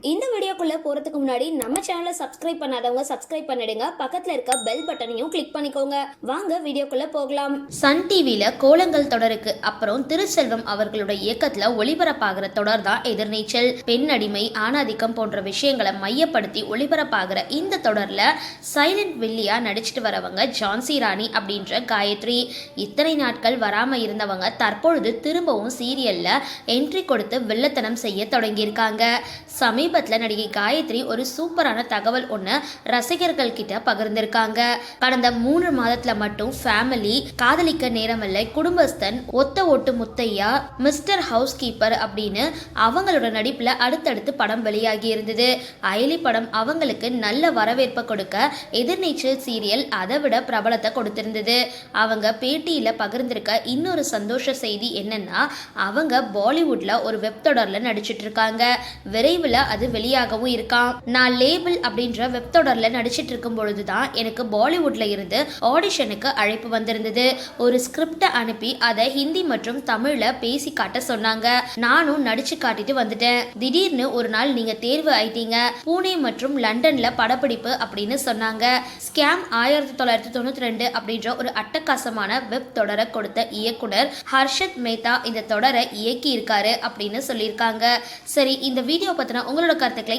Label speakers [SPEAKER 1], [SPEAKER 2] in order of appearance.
[SPEAKER 1] இந்த வீடியோக்குள்ளே போறதுக்கு முன்னாடி நம்ம சேனலை சப்ஸ்கிரைப் பண்ணாதவங்க சப்ஸ்கிரைப் பண்ணிடுங்க. பக்கத்தில் இருக்க பெல் பட்டனையும் கிளிக் பண்ணிக்கோங்க. வாங்க வீடியோக்குள்ளே போகலாம்.
[SPEAKER 2] சன் டிவியில் கோலங்கள் தொடருக்கு. அப்புறம் திருச்செல்வம் அவர்களோட இயக்கத்தில் ஒளிபரப்பாகிற தொடர் தான் எதிர்நீச்சல். பெண் அடிமை ஆணாதிக்கம் போன்ற விஷயங்களை மையப்படுத்தி ஒளிபரப்பாகிற இந்த தொடரில் சைலண்ட் வில்லியா நடிச்சிட்டு வரவங்க ஜான்சி ராணி அப்படின்ற காயத்ரி. இத்தனை நாட்கள் வராமல் இருந்தவங்க தற்பொழுது திரும்பவும் சீரியலில் என்ட்ரி கொடுத்து வில்லத்தனம் செய்ய தொடங்கியிருக்காங்க. சமீபத்தில் நடிகை காயத்ரி ஒரு சூப்பரான தகவல் ஒன்று ரசிகர்கள் கிட்ட பகிர்ந்திருக்காங்க. கடந்த மூணு மாதத்துல மட்டும் ஃபேமிலி காதலிக்க நேரமில்லை குடும்பஸ்தன் ஒத்த ஓட்டு முத்தையா மிஸ்டர் ஹவுஸ் கீப்பர் அப்படின்னு அவங்களோட நடிப்புல அடுத்தடுத்து படம் வெளியாகி இருந்தது. அயலி படம் அவங்களுக்கு நல்ல வரவேற்பை கொடுக்க எதிர்நீச்சல் சீரியல் அதை விட பிரபலத்தை கொடுத்திருந்தது. அவங்க பேட்டியில பகிர்ந்திருக்க இன்னொரு சந்தோஷ செய்தி என்னன்னா அவங்க பாலிவுட்ல ஒரு வெப் தொடர்ல நடிச்சிட்டு இருக்காங்க. விரைவில் அது வெளியாக வெளியாகவும் இருக்கான். நான் லேபிள் அப்படின்ற வெப் தொடர்ல நடிச்சிட்டு இருக்கும் பொழுது தான் எனக்கு பாலிவுட்ல இருந்து ஆடிஷனுக்கு அழைப்பு வந்திருந்தது. ஒரு ஸ்கிரிப்டை அனுப்பி அதை ஹிந்தி மற்றும் தமிழ்ல பேசி காட்ட சொன்னாங்க. நானும் நடிச்சு காட்டிட்டு வந்துட்டேன். திடீர்னு ஒரு நாள் நீங்க தேர்வு ஆயிட்டீங்க. பூனே மற்றும் லண்டன்ல படப்பிடிப்பு அப்படின்னு சொன்னாங்க. ஸ்கேம் ஆயிரத்தி தொள்ளாயிரத்தி தொண்ணூத்தி ரெண்டு அப்படின்ற ஒரு அட்டகாசமான வெப் தொடரை கொடுத்த இயக்குனர் ஹர்ஷத் மேத்தா இந்த தொடரை இயக்கி இருக்காரு அப்படின்னு சொல்லியிருக்காங்க. சரி இந்த வீடியோ பத்தின உங்களோட கருத்துக்களை